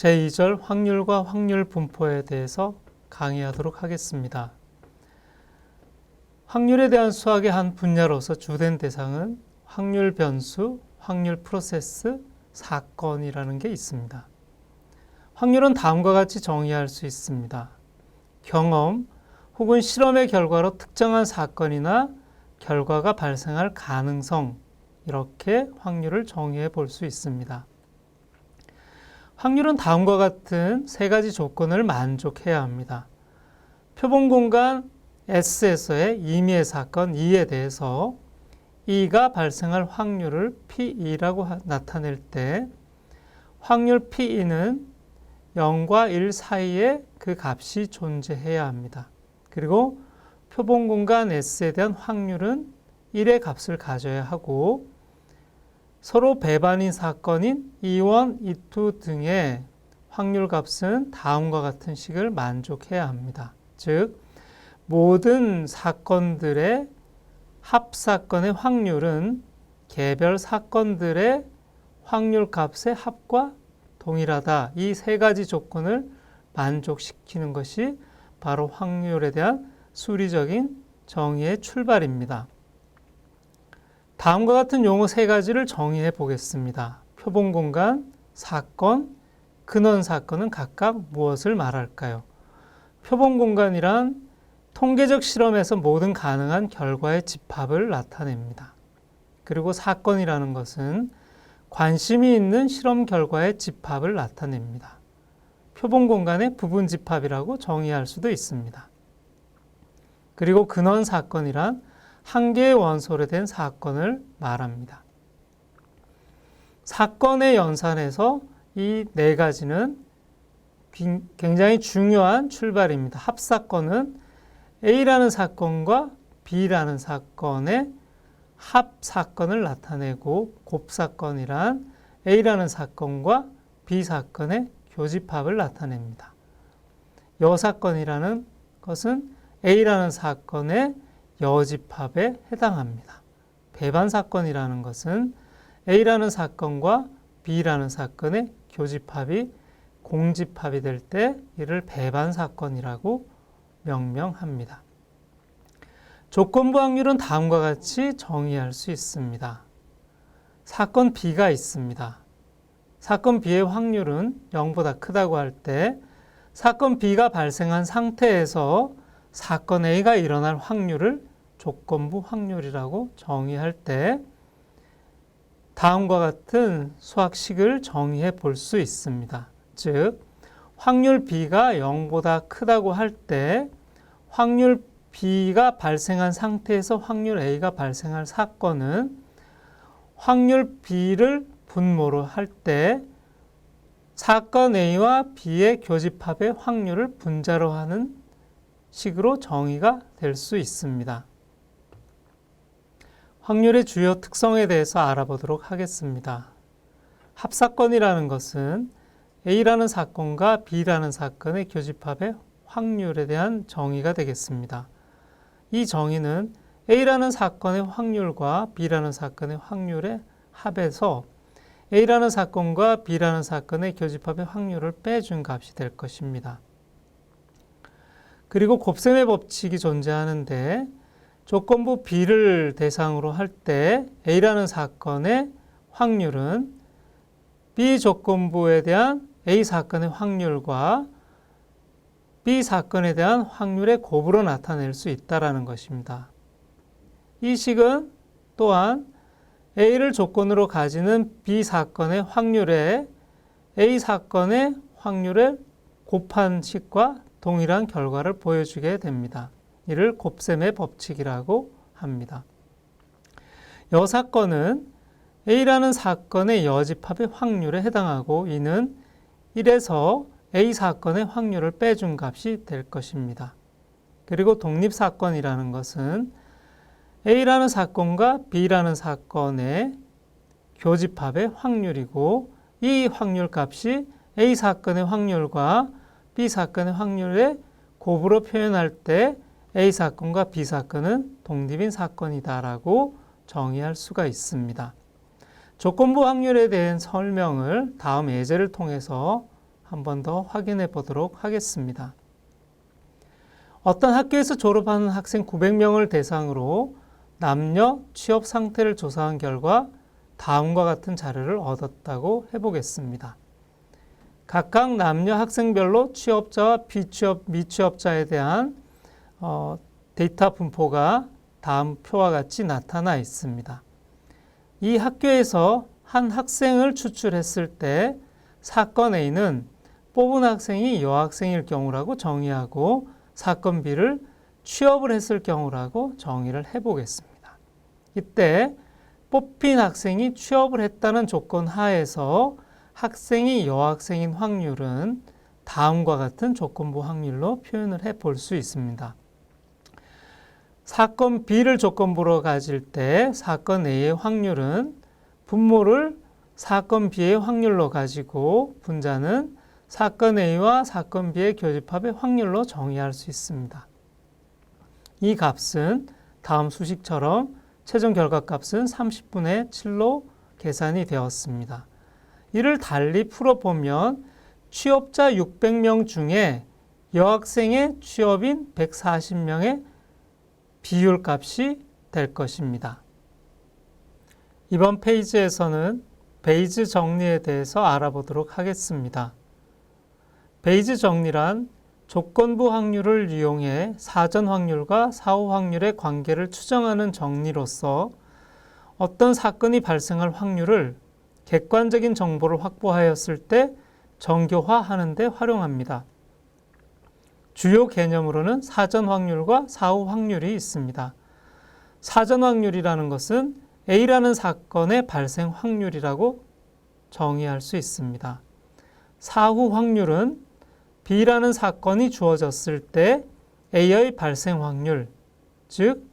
제2절 확률과 확률 분포에 대해서 강의하도록 하겠습니다. 확률에 대한 수학의 한 분야로서 주된 대상은 확률 변수, 확률 프로세스, 사건이라는 게 있습니다. 확률은 다음과 같이 정의할 수 있습니다. 경험 혹은 실험의 결과로 특정한 사건이나 결과가 발생할 가능성 이렇게 확률을 정의해 볼 수 있습니다. 확률은 다음과 같은 세 가지 조건을 만족해야 합니다. 표본 공간 S에서의 임의의 사건 E에 대해서 E가 발생할 확률을 P2라고 나타낼 때 확률 P2는 0과 1 사이에 그 값이 존재해야 합니다. 그리고 표본 공간 S에 대한 확률은 1의 값을 가져야 하고 서로 배반인 사건인 E1, E2 등의 확률 값은 다음과 같은 식을 만족해야 합니다. 즉, 모든 사건들의 합사건의 확률은 개별 사건들의 확률 값의 합과 동일하다. 이 세 가지 조건을 만족시키는 것이 바로 확률에 대한 수리적인 정의의 출발입니다. 다음과 같은 용어 세 가지를 정의해 보겠습니다. 표본 공간, 사건, 근원 사건은 각각 무엇을 말할까요? 표본 공간이란 통계적 실험에서 모든 가능한 결과의 집합을 나타냅니다. 그리고 사건이라는 것은 관심이 있는 실험 결과의 집합을 나타냅니다. 표본 공간의 부분 집합이라고 정의할 수도 있습니다. 그리고 근원 사건이란 한 개의 원소로 된 사건을 말합니다. 사건의 연산에서 이 네 가지는 굉장히 중요한 출발입니다. 합사건은 A라는 사건과 B라는 사건의 합사건을 나타내고 곱사건이란 A라는 사건과 B 사건의 교집합을 나타냅니다. 여사건이라는 것은 A라는 사건의 여집합에 해당합니다. 배반 사건이라는 것은 A라는 사건과 B라는 사건의 교집합이 공집합이 될 때 이를 배반 사건이라고 명명합니다. 조건부 확률은 다음과 같이 정의할 수 있습니다. 사건 B가 있습니다. 사건 B의 확률은 0보다 크다고 할 때 사건 B가 발생한 상태에서 사건 A가 일어날 확률을 조건부 확률이라고 정의할 때 다음과 같은 수학식을 정의해 볼 수 있습니다. 즉, 확률 B가 0보다 크다고 할 때 확률 B가 발생한 상태에서 확률 A가 발생할 사건은 확률 B를 분모로 할 때 사건 A와 B의 교집합의 확률을 분자로 하는 식으로 정의가 될 수 있습니다. 확률의 주요 특성에 대해서 알아보도록 하겠습니다. 합사건이라는 것은 A라는 사건과 B라는 사건의 교집합의 확률에 대한 정의가 되겠습니다. 이 정의는 A라는 사건의 확률과 B라는 사건의 확률의 합에서 A라는 사건과 B라는 사건의 교집합의 확률을 빼준 값이 될 것입니다. 그리고 곱셈의 법칙이 존재하는데 조건부 B를 대상으로 할 때 A라는 사건의 확률은 B 조건부에 대한 A 사건의 확률과 B 사건에 대한 확률의 곱으로 나타낼 수 있다라는 것입니다. 이 식은 또한 A를 조건으로 가지는 B 사건의 확률에 A 사건의 확률을 곱한 식과 동일한 결과를 보여주게 됩니다. 이를 곱셈의 법칙이라고 합니다. 여 사건은 A라는 사건의 여집합의 확률에 해당하고 이는 1에서 A 사건의 확률을 빼준 값이 될 것입니다. 그리고 독립사건이라는 것은 A라는 사건과 B라는 사건의 교집합의 확률이고 이 확률 값이 A 사건의 확률과 B 사건의 확률의 곱으로 표현할 때 A 사건과 B 사건은 독립인 사건이다라고 정의할 수가 있습니다. 조건부 확률에 대한 설명을 다음 예제를 통해서 한 번 더 확인해 보도록 하겠습니다. 어떤 학교에서 졸업하는 학생 900명을 대상으로 남녀 취업 상태를 조사한 결과 다음과 같은 자료를 얻었다고 해보겠습니다. 각각 남녀 학생별로 취업자와 비취업, 미취업자에 대한 어, 데이터 분포가 다음 표와 같이 나타나 있습니다. 이 학교에서 한 학생을 추출했을 때 사건 A는 뽑은 학생이 여학생일 경우라고 정의하고 사건 B를 취업을 했을 경우라고 정의를 해보겠습니다. 이때 뽑힌 학생이 취업을 했다는 조건 하에서 학생이 여학생인 확률은 다음과 같은 조건부 확률로 표현을 해 볼 수 있습니다. 사건 B를 조건부로 가질 때 사건 A의 확률은 분모를 사건 B의 확률로 가지고 분자는 사건 A와 사건 B의 교집합의 확률로 정의할 수 있습니다. 이 값은 다음 수식처럼 최종 결과값은 30분의 7로 계산이 되었습니다. 이를 달리 풀어보면 취업자 600명 중에 여학생의 취업인 140명의 비율 값이 될 것입니다. 이번 페이지에서는 베이즈 정리에 대해서 알아보도록 하겠습니다. 베이즈 정리란 조건부 확률을 이용해 사전 확률과 사후 확률의 관계를 추정하는 정리로서 어떤 사건이 발생할 확률을 객관적인 정보를 확보하였을 때 정교화하는 데 활용합니다. 주요 개념으로는 사전 확률과 사후 확률이 있습니다. 사전 확률이라는 것은 A라는 사건의 발생 확률이라고 정의할 수 있습니다. 사후 확률은 B라는 사건이 주어졌을 때 A의 발생 확률, 즉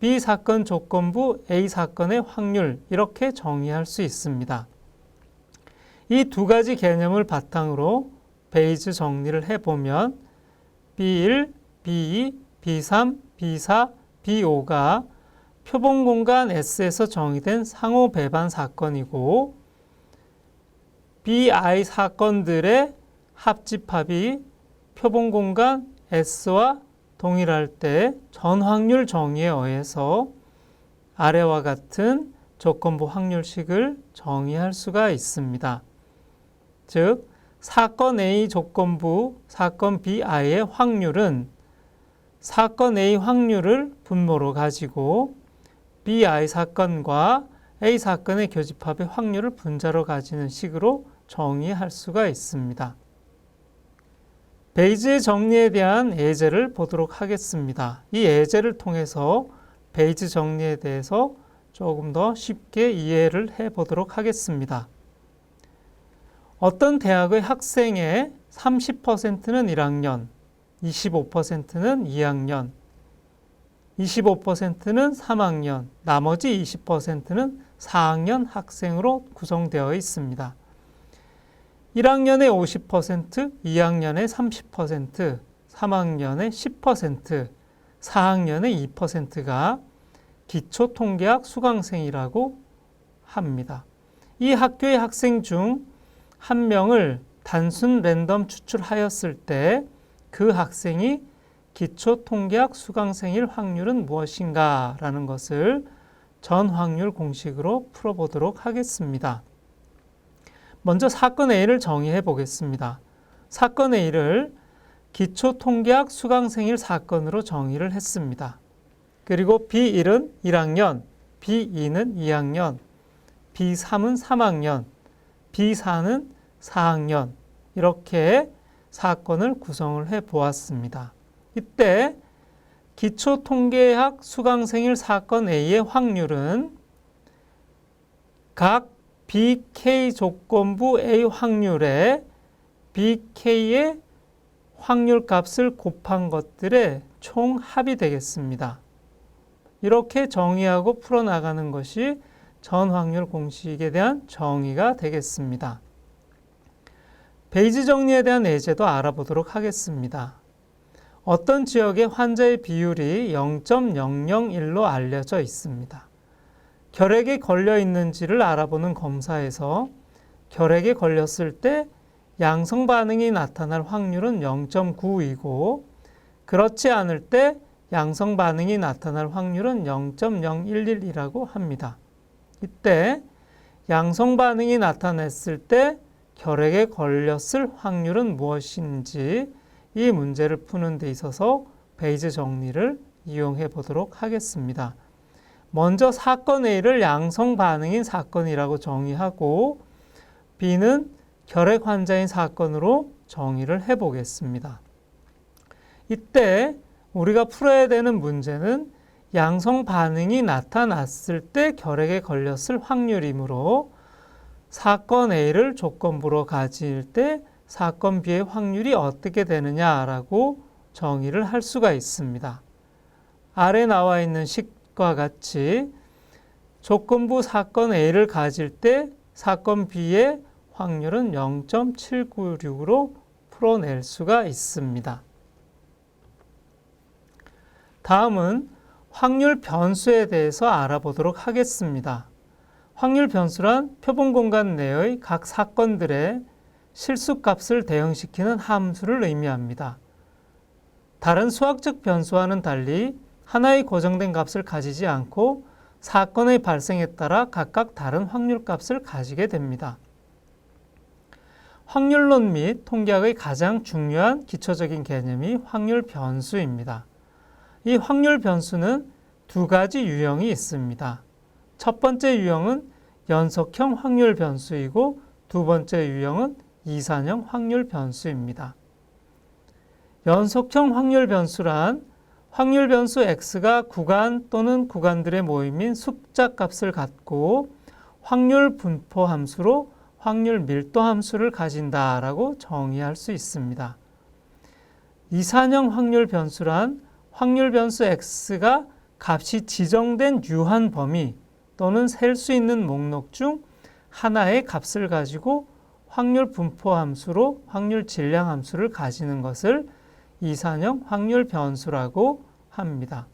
B 사건 조건부 A 사건의 확률 이렇게 정의할 수 있습니다. 이 두 가지 개념을 바탕으로 베이즈 정리를 해보면 B1, B2, B3, B4, B5가 표본 공간 S에서 정의된 상호 배반 사건이고 BI 사건들의 합집합이 표본 공간 S와 동일할 때 전확률 정의에 의해서 아래와 같은 조건부 확률식을 정의할 수가 있습니다. 즉, 사건 A 조건부 사건 BI의 확률은 사건 A 확률을 분모로 가지고 BI 사건과 A 사건의 교집합의 확률을 분자로 가지는 식으로 정의할 수가 있습니다. 베이지의 정리에 대한 예제를 보도록 하겠습니다. 이 예제를 통해서 베이지 정리에 대해서 조금 더 쉽게 이해를 해 보도록 하겠습니다. 어떤 대학의 학생의 30%는 1학년, 25%는 2학년, 25%는 3학년, 나머지 20%는 4학년 학생으로 구성되어 있습니다. 1학년에 50%, 2학년에 30%, 3학년에 10%, 4학년에 2%가 기초 통계학 수강생이라고 합니다. 이 학교의 학생 중 한 명을 단순 랜덤 추출하였을 때 그 학생이 기초 통계학 수강생일 확률은 무엇인가 라는 것을 전 확률 공식으로 풀어보도록 하겠습니다. 먼저 사건 A를 정의해 보겠습니다. 사건 A를 기초 통계학 수강생일 사건으로 정의를 했습니다. 그리고 B1은 1학년, B2는 2학년, B3은 3학년, B4는 4학년 이렇게 사건을 구성을 해 보았습니다. 이때 기초통계학 수강생일 사건 A의 확률은 각 BK 조건부 A 확률에 BK의 확률 값을 곱한 것들의 총합이 되겠습니다. 이렇게 정의하고 풀어나가는 것이 전확률 공식에 대한 정의가 되겠습니다. 베이지 정리에 대한 예제도 알아보도록 하겠습니다. 어떤 지역의 환자의 비율이 0.001로 알려져 있습니다. 결핵에 걸려 있는지를 알아보는 검사에서 결핵에 걸렸을 때 양성 반응이 나타날 확률은 0.9이고 그렇지 않을 때 양성 반응이 나타날 확률은 0.011이라고 합니다. 이때 양성 반응이 나타났을 때 결핵에 걸렸을 확률은 무엇인지 이 문제를 푸는 데 있어서 베이즈 정리를 이용해 보도록 하겠습니다. 먼저 사건 A를 양성 반응인 사건이라고 정의하고 B는 결핵 환자인 사건으로 정의를 해 보겠습니다. 이때 우리가 풀어야 되는 문제는 양성 반응이 나타났을 때 결핵에 걸렸을 확률이므로 사건 A를 조건부로 가질 때 사건 B의 확률이 어떻게 되느냐라고 정의를 할 수가 있습니다. 아래 나와 있는 식과 같이 조건부 사건 A를 가질 때 사건 B의 확률은 0.796으로 풀어낼 수가 있습니다. 다음은 확률 변수에 대해서 알아보도록 하겠습니다. 확률 변수란 표본 공간 내의 각 사건들의 실수값을 대응시키는 함수를 의미합니다. 다른 수학적 변수와는 달리 하나의 고정된 값을 가지지 않고 사건의 발생에 따라 각각 다른 확률값을 가지게 됩니다. 확률론 및 통계학의 가장 중요한 기초적인 개념이 확률 변수입니다. 이 확률 변수는 두 가지 유형이 있습니다. 첫 번째 유형은 연속형 확률 변수이고 두 번째 유형은 이산형 확률 변수입니다. 연속형 확률 변수란 확률 변수 x가 구간 또는 구간들의 모임인 숫자 값을 갖고 확률 분포 함수로 확률 밀도 함수를 가진다라고 정의할 수 있습니다. 이산형 확률 변수란 확률 변수 x가 값이 지정된 유한 범위 또는 셀 수 있는 목록 중 하나의 값을 가지고 확률 분포 함수로 확률 질량 함수를 가지는 것을 이산형 확률 변수라고 합니다.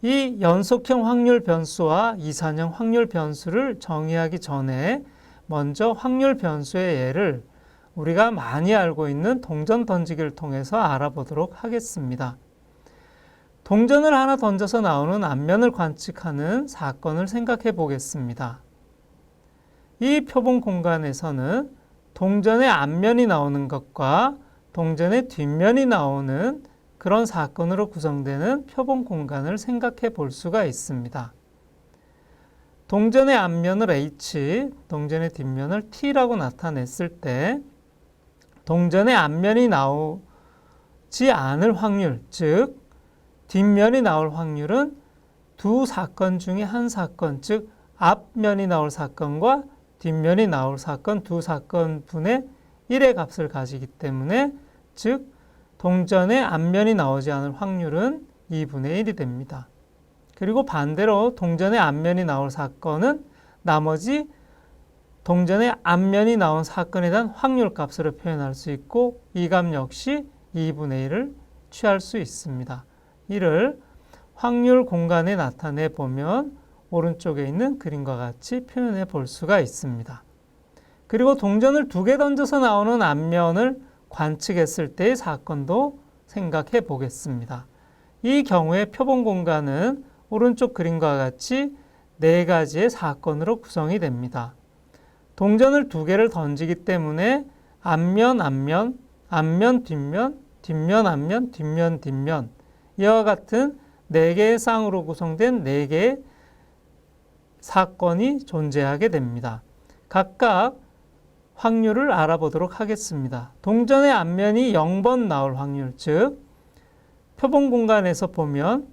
이 연속형 확률 변수와 이산형 확률 변수를 정의하기 전에 먼저 확률 변수의 예를 우리가 많이 알고 있는 동전 던지기를 통해서 알아보도록 하겠습니다. 동전을 하나 던져서 나오는 앞면을 관측하는 사건을 생각해 보겠습니다. 이 표본 공간에서는 동전의 앞면이 나오는 것과 동전의 뒷면이 나오는 그런 사건으로 구성되는 표본 공간을 생각해 볼 수가 있습니다. 동전의 앞면을 H, 동전의 뒷면을 T라고 나타냈을 때 동전의 앞면이 나오지 않을 확률, 즉 뒷면이 나올 확률은 두 사건 중에 한 사건, 즉 앞면이 나올 사건과 뒷면이 나올 사건 두 사건 분의 1의 값을 가지기 때문에 즉 동전의 앞면이 나오지 않을 확률은 2분의 1이 됩니다. 그리고 반대로 동전의 앞면이 나올 사건은 나머지 동전의 앞면이 나온 사건에 대한 확률 값으로 표현할 수 있고 이 값 역시 2분의 1을 취할 수 있습니다. 이를 확률 공간에 나타내 보면 오른쪽에 있는 그림과 같이 표현해 볼 수가 있습니다. 그리고 동전을 두 개 던져서 나오는 앞면을 관측했을 때의 사건도 생각해 보겠습니다. 이 경우에 표본 공간은 오른쪽 그림과 같이 네 가지의 사건으로 구성이 됩니다. 동전을 두 개를 던지기 때문에 앞면, 앞면, 앞면, 뒷면, 뒷면, 앞면, 뒷면, 뒷면 이와 같은 네 개의 쌍으로 구성된 네 개의 사건이 존재하게 됩니다. 각각 확률을 알아보도록 하겠습니다. 동전의 앞면이 0번 나올 확률, 즉 표본 공간에서 보면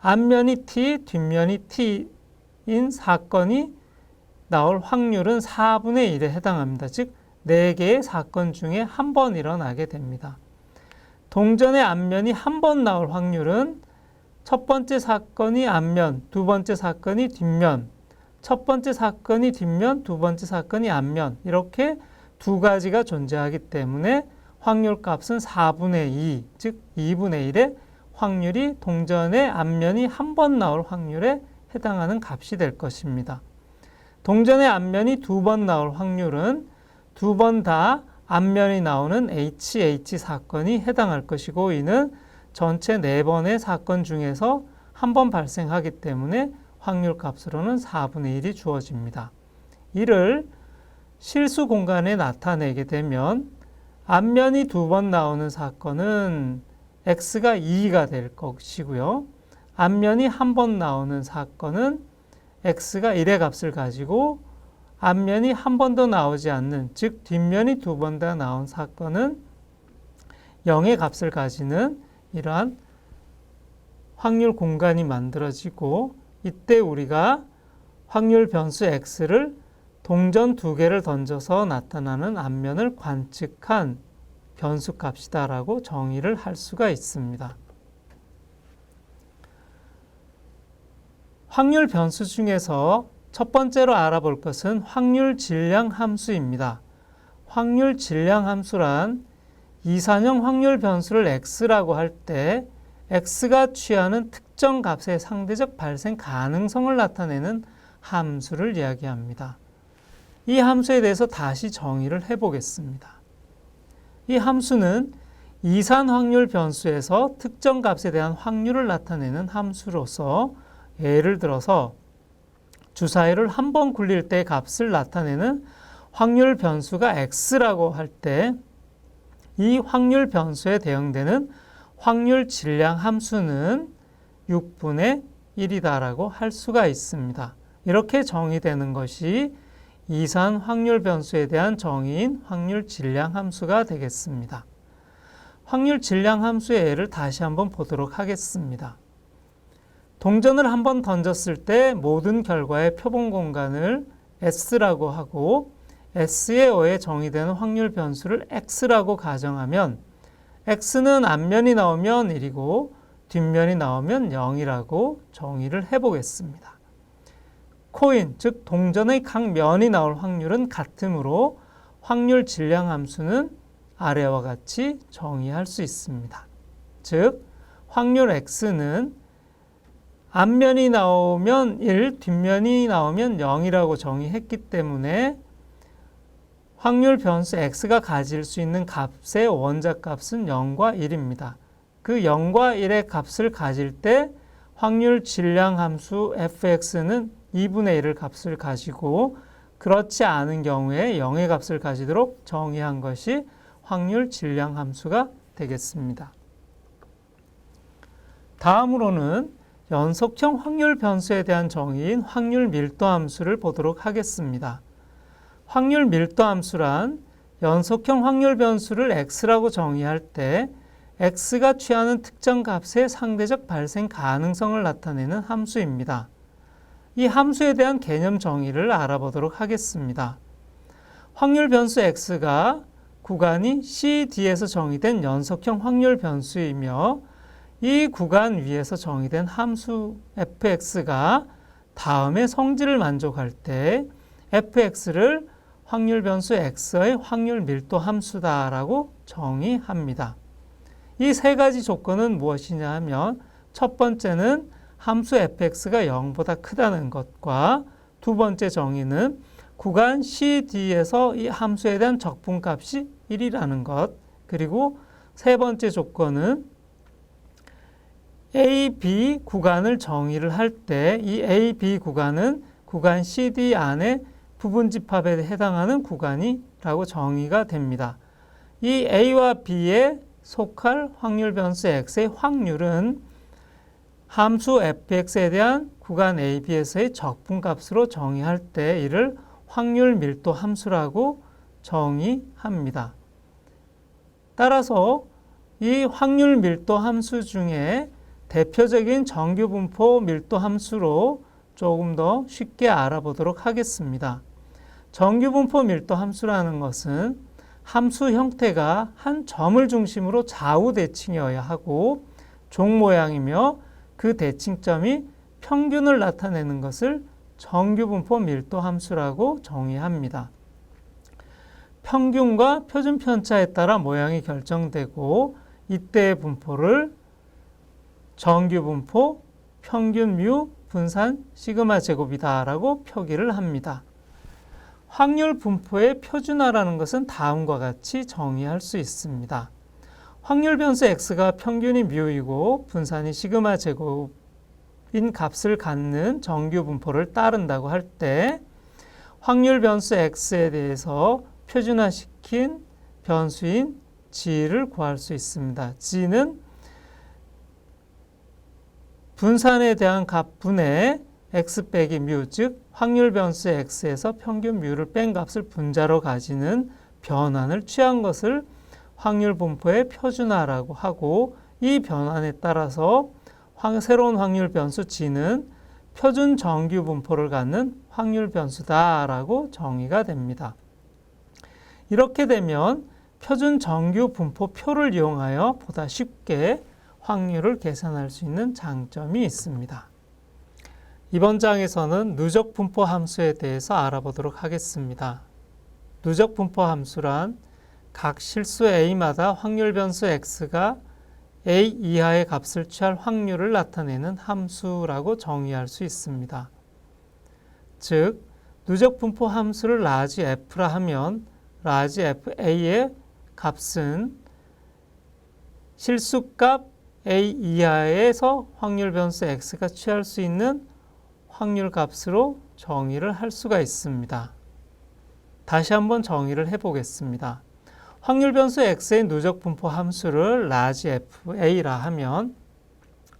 앞면이 t, 뒷면이 t인 사건이 나올 확률은 4분의 1에 해당합니다. 즉 4개의 사건 중에 한 번 일어나게 됩니다. 동전의 앞면이 한 번 나올 확률은 첫 번째 사건이 앞면, 두 번째 사건이 뒷면, 첫 번째 사건이 뒷면, 두 번째 사건이 앞면 이렇게 두 가지가 존재하기 때문에 확률 값은 4분의 2, 즉 2분의 1의 확률이 동전의 앞면이 한 번 나올 확률에 해당하는 값이 될 것입니다. 동전의 앞면이 두 번 나올 확률은 두 번 다 앞면이 나오는 HH 사건이 해당할 것이고 이는 전체 네 번의 사건 중에서 한 번 발생하기 때문에 확률 값으로는 4분의 1이 주어집니다. 이를 실수 공간에 나타내게 되면 앞면이 두 번 나오는 사건은 x가 2가 될 것이고요. 앞면이 한 번 나오는 사건은 x가 1의 값을 가지고 앞면이 한 번도 나오지 않는 즉 뒷면이 두 번 다 나온 사건은 0의 값을 가지는 이러한 확률 공간이 만들어지고 이때 우리가 확률 변수 x를 동전 두 개를 던져서 나타나는 앞면을 관측한 변수 값이다라고 정의를 할 수가 있습니다. 확률 변수 중에서 첫 번째로 알아볼 것은 확률 질량 함수입니다. 확률 질량 함수란 이산형 확률 변수를 x라고 할 때 x가 취하는 특정 값의 상대적 발생 가능성을 나타내는 함수를 이야기합니다. 이 함수에 대해서 다시 정의를 해보겠습니다. 이 함수는 이산 확률 변수에서 특정 값에 대한 확률을 나타내는 함수로서 예를 들어서 주사위를 한 번 굴릴 때 값을 나타내는 확률 변수가 x라고 할 때 이 확률 변수에 대응되는 확률 질량 함수는 6분의 1이다라고 할 수가 있습니다. 이렇게 정의되는 것이 이산 확률 변수에 대한 정의인 확률 질량 함수가 되겠습니다. 확률 질량 함수의 예를 다시 한번 보도록 하겠습니다. 동전을 한 번 던졌을 때 모든 결과의 표본 공간을 S라고 하고 S에 의해 정의되는 확률 변수를 X라고 가정하면 X는 앞면이 나오면 1이고 뒷면이 나오면 0이라고 정의를 해보겠습니다. 코인, 즉 동전의 각 면이 나올 확률은 같으므로 확률 질량 함수는 아래와 같이 정의할 수 있습니다. 즉 확률 X는 앞면이 나오면 1, 뒷면이 나오면 0이라고 정의했기 때문에 확률 변수 x가 가질 수 있는 값의 원자 값은 0과 1입니다. 그 0과 1의 값을 가질 때 확률 질량 함수 fx는 2분의 1을 값을 가지고 그렇지 않은 경우에 0의 값을 가지도록 정의한 것이 확률 질량 함수가 되겠습니다. 다음으로는 연속형 확률 변수에 대한 정의인 확률 밀도 함수를 보도록 하겠습니다. 확률 밀도 함수란 연속형 확률 변수를 x라고 정의할 때 x가 취하는 특정 값의 상대적 발생 가능성을 나타내는 함수입니다. 이 함수에 대한 개념 정의를 알아보도록 하겠습니다. 확률 변수 x가 구간이 CD에서 정의된 연속형 확률 변수이며 이 구간 위에서 정의된 함수 fx가 다음의 성질을 만족할 때 fx를 확률 변수 x의 확률 밀도 함수다라고 정의합니다. 이 세 가지 조건은 무엇이냐 하면 첫 번째는 함수 fx가 0보다 크다는 것과 두 번째 정의는 구간 CD에서 이 함수에 대한 적분값이 1이라는 것 그리고 세 번째 조건은 A, B 구간을 정의를 할 때 이 A, B 구간은 구간 CD 안에 부분 집합에 해당하는 구간이라고 정의가 됩니다. 이 A와 B에 속할 확률 변수 X의 확률은 함수 fx에 대한 구간 AB에서의 적분값으로 정의할 때 이를 확률 밀도 함수라고 정의합니다. 따라서 이 확률 밀도 함수 중에 대표적인 정규분포 밀도 함수로 조금 더 쉽게 알아보도록 하겠습니다. 정규분포 밀도 함수라는 것은 함수 형태가 한 점을 중심으로 좌우 대칭이어야 하고 종 모양이며 그 대칭점이 평균을 나타내는 것을 정규분포 밀도 함수라고 정의합니다. 평균과 표준 편차에 따라 모양이 결정되고 이때의 분포를 정규 분포 평균 뮤 분산 시그마 제곱이다라고 표기를 합니다. 확률 분포의 표준화라는 것은 다음과 같이 정의할 수 있습니다. 확률 변수 x가 평균이 뮤이고 분산이 시그마 제곱인 값을 갖는 정규 분포를 따른다고 할 때 확률 변수 x에 대해서 표준화시킨 변수인 g를 구할 수 있습니다. g는 분산에 대한 값분의 x 빼기 뮤, 즉 확률 변수 x에서 평균 뮤를 뺀 값을 분자로 가지는 변환을 취한 것을 확률 분포의 표준화라고 하고 이 변환에 따라서 새로운 확률 변수 g는 표준 정규 분포를 갖는 확률 변수다라고 정의가 됩니다. 이렇게 되면 표준 정규 분포표를 이용하여 보다 쉽게 확률을 계산할 수 있는 장점이 있습니다. 이번 장에서는 누적 분포 함수에 대해서 알아보도록 하겠습니다. 누적 분포 함수란 각 실수 a마다 확률 변수 x가 a 이하의 값을 취할 확률을 나타내는 함수라고 정의할 수 있습니다. 즉, 누적 분포 함수를 라지 f라 하면 라지 fa의 값은 실수값 a 이하에서 확률 변수 x가 취할 수 있는 확률 값으로 정의를 할 수가 있습니다. 다시 한번 정의를 해보겠습니다. 확률 변수 x의 누적 분포 함수를 라지 f a라 하면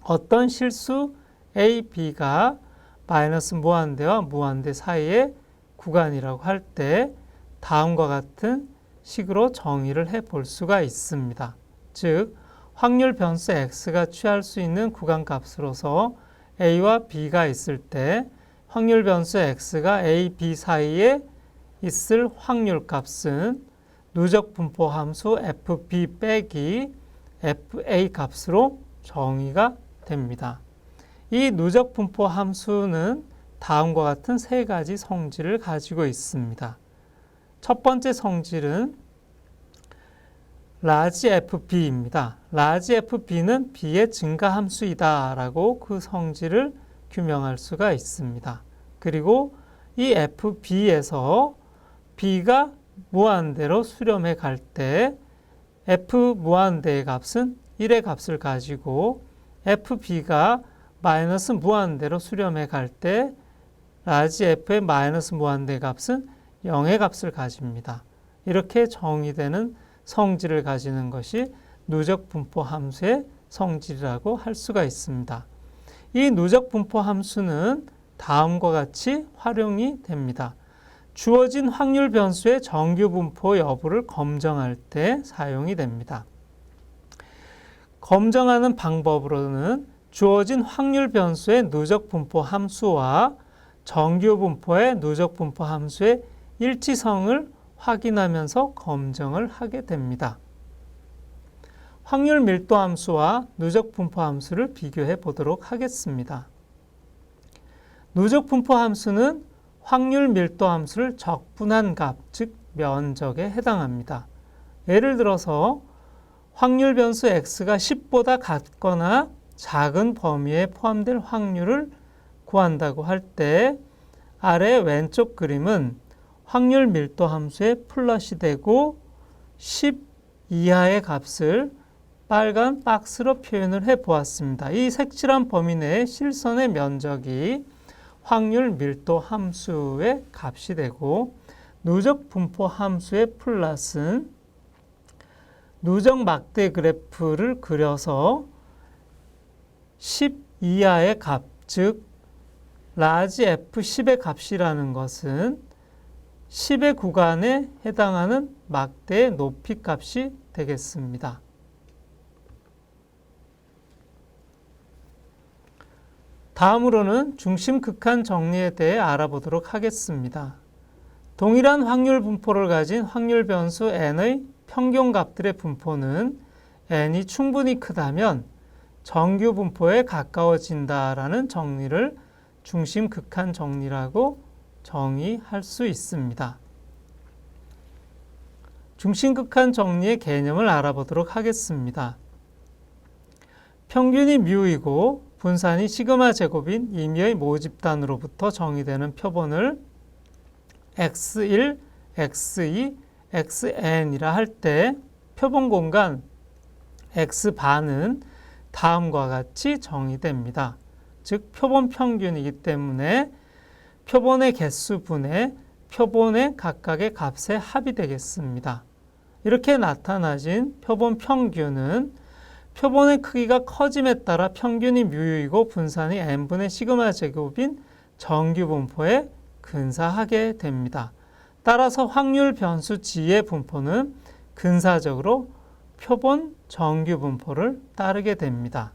어떤 실수 a, b가 마이너스 무한대와 무한대 사이의 구간이라고 할 때 다음과 같은 식으로 정의를 해 볼 수가 있습니다. 즉, 확률 변수 x가 취할 수 있는 구간 값으로서 a와 b가 있을 때 확률 변수 x가 a, b 사이에 있을 확률 값은 누적 분포 함수 fb 빼기 fa 값으로 정의가 됩니다. 이 누적 분포 함수는 다음과 같은 세 가지 성질을 가지고 있습니다. 첫 번째 성질은 라지 fb입니다. 라지 fb는 b의 증가 함수이다 라고 그 성질을 규명할 수가 있습니다. 그리고 이 fb에서 b가 무한대로 수렴해 갈 때 f 무한대의 값은 1의 값을 가지고 fb가 마이너스 무한대로 수렴해 갈 때 라지 f의 마이너스 무한대 값은 0의 값을 가집니다. 이렇게 정의되는 성질을 가지는 것이 누적 분포 함수의 성질이라고 할 수가 있습니다. 이 누적 분포 함수는 다음과 같이 활용이 됩니다. 주어진 확률 변수의 정규 분포 여부를 검정할 때 사용이 됩니다. 검정하는 방법으로는 주어진 확률 변수의 누적 분포 함수와 정규 분포의 누적 분포 함수의 일치성을 확인하면서 검증을 하게 됩니다. 확률 밀도 함수와 누적 분포 함수를 비교해 보도록 하겠습니다. 누적 분포 함수는 확률 밀도 함수를 적분한 값, 즉 면적에 해당합니다. 예를 들어서 확률 변수 x가 10보다 같거나 작은 범위에 포함될 확률을 구한다고 할 때 아래 왼쪽 그림은 확률 밀도 함수에 플러시 되고 10 이하의 값을 빨간 박스로 표현을 해 보았습니다. 이 색칠한 범위 내에 실선의 면적이 확률 밀도 함수의 값이 되고 누적 분포 함수의 플러스는 누적 막대 그래프를 그려서 10 이하의 값, 즉 라지 F10의 값이라는 것은 10의 구간에 해당하는 막대의 높이 값이 되겠습니다. 다음으로는 중심 극한 정리에 대해 알아보도록 하겠습니다. 동일한 확률 분포를 가진 확률 변수 n의 평균 값들의 분포는 n이 충분히 크다면 정규 분포에 가까워진다라는 정리를 중심 극한 정리라고 정의할 수 있습니다. 중심극한 정리의 개념을 알아보도록 하겠습니다. 평균이 뮤이고 분산이 시그마 제곱인 임의의 모집단으로부터 정의되는 표본을 x1, x2, xn이라 할 때 표본 공간 x반은 다음과 같이 정의됩니다. 즉 표본 평균이기 때문에 표본의 개수분의 표본의 각각의 값의 합이 되겠습니다. 이렇게 나타나진 표본 평균은 표본의 크기가 커짐에 따라 평균이 뮤이고 분산이 n분의 시그마 제곱인 정규 분포에 근사하게 됩니다. 따라서 확률 변수 g의 분포는 근사적으로 표본 정규 분포를 따르게 됩니다.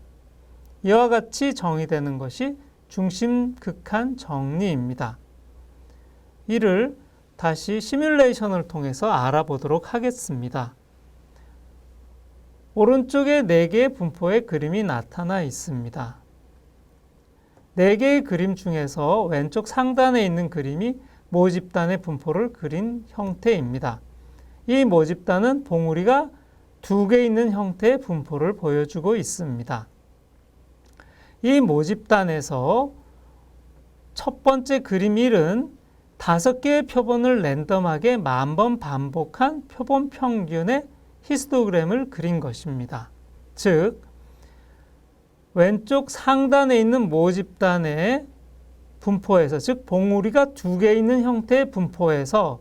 이와 같이 정의되는 것이 중심 극한 정리입니다. 이를 다시 시뮬레이션을 통해서 알아보도록 하겠습니다. 오른쪽에 4개의 분포의 그림이 나타나 있습니다. 4개의 그림 중에서 왼쪽 상단에 있는 그림이 모집단의 분포를 그린 형태입니다. 이 모집단은 봉우리가 두 개 있는 형태의 분포를 보여주고 있습니다. 이 모집단에서 첫 번째 그림 1은 다섯 개의 표본을 랜덤하게 만 번 반복한 표본 평균의 히스토그램을 그린 것입니다. 즉, 왼쪽 상단에 있는 모집단의 분포에서, 즉, 봉우리가 두 개 있는 형태의 분포에서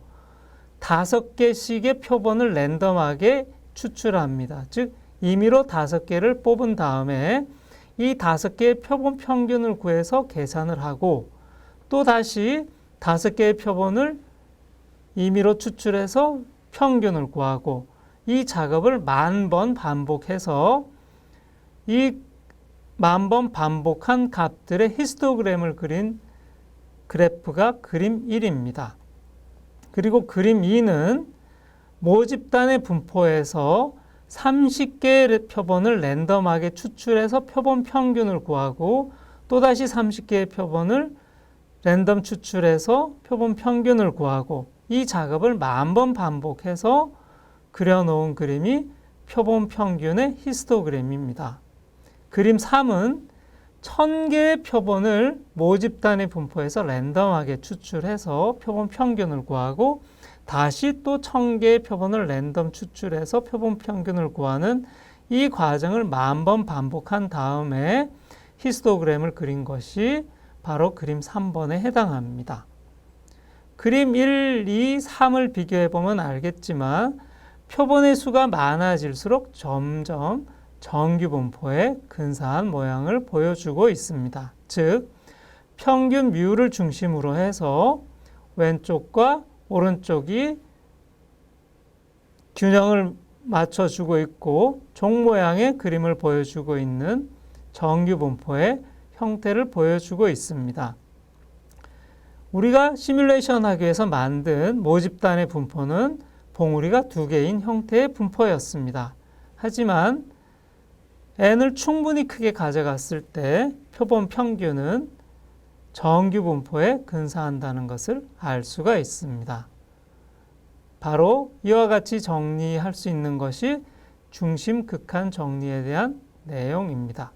다섯 개씩의 표본을 랜덤하게 추출합니다. 즉, 임의로 다섯 개를 뽑은 다음에 이 다섯 개의 표본 평균을 구해서 계산을 하고 또 다시 다섯 개의 표본을 임의로 추출해서 평균을 구하고 이 작업을 만 번 반복해서 이 만 번 반복한 값들의 히스토그램을 그린 그래프가 그림 1입니다. 그리고 그림 2는 모집단의 분포에서 30개의 표본을 랜덤하게 추출해서 표본 평균을 구하고 또다시 30개의 표본을 랜덤 추출해서 표본 평균을 구하고 이 작업을 만 번 반복해서 그려놓은 그림이 표본 평균의 히스토그램입니다. 그림 3은 1000개의 표본을 모집단의 분포에서 랜덤하게 추출해서 표본 평균을 구하고 다시 또 1000개의 표본을 랜덤 추출해서 표본 평균을 구하는 이 과정을 만 번 반복한 다음에 히스토그램을 그린 것이 바로 그림 3번에 해당합니다. 그림 1, 2, 3을 비교해 보면 알겠지만 표본의 수가 많아질수록 점점 정규 분포의 근사한 모양을 보여주고 있습니다. 즉 평균 뮤를 중심으로 해서 왼쪽과 오른쪽이 균형을 맞춰주고 있고 종 모양의 그림을 보여주고 있는 정규 분포의 형태를 보여주고 있습니다. 우리가 시뮬레이션 하기 위해서 만든 모집단의 분포는 봉우리가 두 개인 형태의 분포였습니다. 하지만 n을 충분히 크게 가져갔을 때 표본 평균은 정규 분포에 근사한다는 것을 알 수가 있습니다. 바로 이와 같이 정리할 수 있는 것이 중심 극한 정리에 대한 내용입니다.